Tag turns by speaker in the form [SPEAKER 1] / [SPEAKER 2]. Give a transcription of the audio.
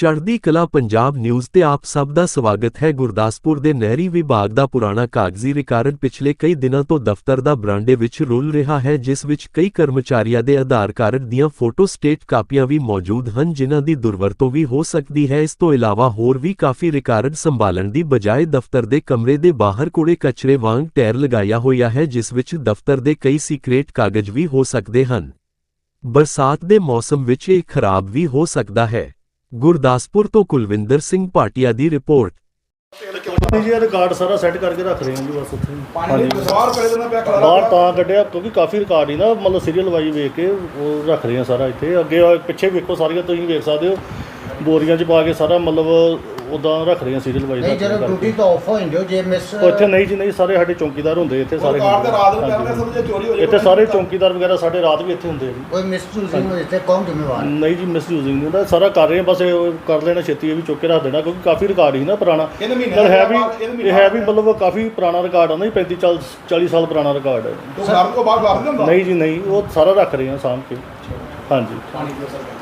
[SPEAKER 1] ਚੜ੍ਹਦੀ ਕਲਾ ਪੰਜਾਬ ਨਿਊਜ਼ ਤੇ ਆਪ ਸਭ ਦਾ ਸਵਾਗਤ ਹੈ। ਗੁਰਦਾਸਪੁਰ ਦੇ ਨਹਿਰੀ ਵਿਭਾਗ ਦਾ ਪੁਰਾਣਾ ਕਾਗਜ਼ੀ ਰਿਕਾਰਡ ਪਿਛਲੇ ਕਈ ਦਿਨਾਂ ਤੋਂ ਦਫ਼ਤਰ ਦਾ ਬਰਾਂਡੇ ਵਿੱਚ ਰੁਲ ਰਿਹਾ ਹੈ, ਜਿਸ ਵਿੱਚ ਕਈ ਕਰਮਚਾਰੀਆਂ ਦੇ ਆਧਾਰ ਕਾਰਡ ਦੀਆਂ ਫੋਟੋ ਸਟੇਟ ਕਾਪੀਆਂ ਵੀ ਮੌਜੂਦ ਹਨ, ਜਿਨ੍ਹਾਂ ਦੀ ਦੁਰਵਰਤੋਂ ਵੀ ਹੋ ਸਕਦੀ ਹੈ। ਇਸ ਤੋਂ ਇਲਾਵਾ ਹੋਰ ਵੀ ਕਾਫੀ ਰਿਕਾਰਡ ਸੰਭਾਲਣ ਦੀ ਬਜਾਏ ਦਫ਼ਤਰ ਦੇ ਕਮਰੇ ਦੇ ਬਾਹਰ ਕੂੜੇ ਕਚਰੇ ਵਾਂਗ ਟੈਰ ਲਗਾਇਆ ਹੋਇਆ ਹੈ, ਜਿਸ ਵਿੱਚ ਦਫ਼ਤਰ ਦੇ ਕਈ ਸੀਕ੍ਰੇਟ ਕਾਗਜ਼ ਵੀ ਹੋ ਸਕਦੇ ਹਨ। ਬਰਸਾਤ ਦੇ ਮੌਸਮ ਵਿੱਚ ਇਹ ਖਰਾਬ ਵੀ ਹੋ ਸਕਦਾ ਹੈ। ਗੁਰਦਾਸਪੁਰ ਤੋਂ ਕੁਲਵਿੰਦਰ ਸਿੰਘ ਭਾਟੀਆ ਦੀ ਰਿਪੋਰਟ।
[SPEAKER 2] ਨਹੀਂ ਜੀ ਇਹ ਰਿਕਾਰਡ ਸਾਰਾ ਸੈੱਟ ਕਰਕੇ ਰੱਖ ਰਹੇ ਹਾਂ ਜੀ ਬਸ ਉੱਥੇ।
[SPEAKER 3] ਪਾਣੀ ਦੇ ਬਾਹਰ ਪੜੇ ਦੇਣਾ ਪਿਆ ਖਲਾਰਾ
[SPEAKER 2] ਬਾਹਰ ਤਾਂ ਕੱਢਿਆ ਕਿਉਂਕਿ ਕਾਫੀ ਰਿਕਾਰਡ ਹੀ ਨਾ ਮਤਲਬ ਸੀਰੀਅਲ ਵਾਈਜ਼ ਵੇਖ ਕੇ ਉਹ ਰੱਖ ਰਹੇ ਹਾਂ ਸਾਰਾ ਇੱਥੇ। ਅੱਗੇ ਪਿੱਛੇ ਵੇਖੋ ਸਾਰੀਆਂ ਤੁਸੀਂ ਵੇਖ ਸਕਦੇ ਹੋ। ਬੋਰੀਆਂ 'ਚ ਪਾ ਕੇ ਸਾਰਾ ਮਤਲਬ ਉਦਾਂ ਰੱਖ ਰਹੇ ਹਾਂ ਸੀਰੀਅਲ ਵਾਈਜ਼
[SPEAKER 4] ਨਹੀਂ ਜਦੋਂ ਡਿਊਟੀ ਤੋਂ ਆਫ ਹੋ ਜਾਂਦੇ ਹੋ ਜੇ ਮਿਸ
[SPEAKER 2] ਇੱਥੇ ਨਹੀਂ ਜੀ ਨਹੀਂ ਸਾਰੇ ਸਾਡੇ ਚੌਕੀਦਾਰ ਹੁੰਦੇ ਇੱਥੇ ਸਾਰੇ
[SPEAKER 3] ਕਾਰ ਤੇ ਰਾਤ ਨੂੰ। ਪੈਂਦੇ ਸਮਝੇ ਚੋਰੀ ਹੋ ਜਾਏ
[SPEAKER 2] ਇੱਥੇ ਸਾਰੇ ਚੌਕੀਦਾਰ ਵਗੈਰਾ ਸਾਡੇ ਰਾਤ ਵੀ ਇੱਥੇ ਹੁੰਦੇ ਆ ਜੀ।
[SPEAKER 4] ਕੋਈ ਮਿਸ ਯੂਜ਼ਿੰਗ ਹੋ ਜਿੱਥੇ ਕੌਣ ਜ਼ਿੰਮੇਵਾਰ
[SPEAKER 2] ਨਹੀਂ ਜੀ ਮਿਸਯੂਜ਼ਿੰਗ ਨਹੀਂ ਹੁੰਦਾ ਸਾਰਾ ਕਰ ਰਹੇ ਹਾਂ ਬਸ ਇਹ ਕਰ ਲੈਣਾ ਛੇਤੀ ਇਹ ਵੀ ਚੁੱਕ ਕੇ ਰੱਖ ਦੇਣਾ ਕਿਉਂਕਿ ਕਾਫੀ ਰਿਕਾਰਡ ਹੀ ਨਾ ਪੁਰਾਣਾ। ਹੈ ਵੀ
[SPEAKER 3] ਬਾਅਦ-
[SPEAKER 2] ਇਹ ਹੈ ਵੀ ਮਤਲਬ ਕਾਫੀ ਪੁਰਾਣਾ ਰਿਕਾਰਡ ਆ ਨਾ ਜੀ 35 40 40 ਸਾਲ ਪੁਰਾਣਾ ਰਿਕਾਰਡ ਹੈ
[SPEAKER 3] ਤੂੰ ਤੋਂ ਬਾਹਰ ਨਹੀਂ ਹੁੰਦਾ?
[SPEAKER 2] ਨਹੀਂ ਜੀ ਨਹੀਂ ਉਹ ਸਾਰਾ ਰੱਖ ਰਹੇ ਹਾਂ ਸਾਂਭ ਕੇ। ਹਾਂਜੀ।
[SPEAKER 3] ਪਾਣੀ ਦੇ ਸਰ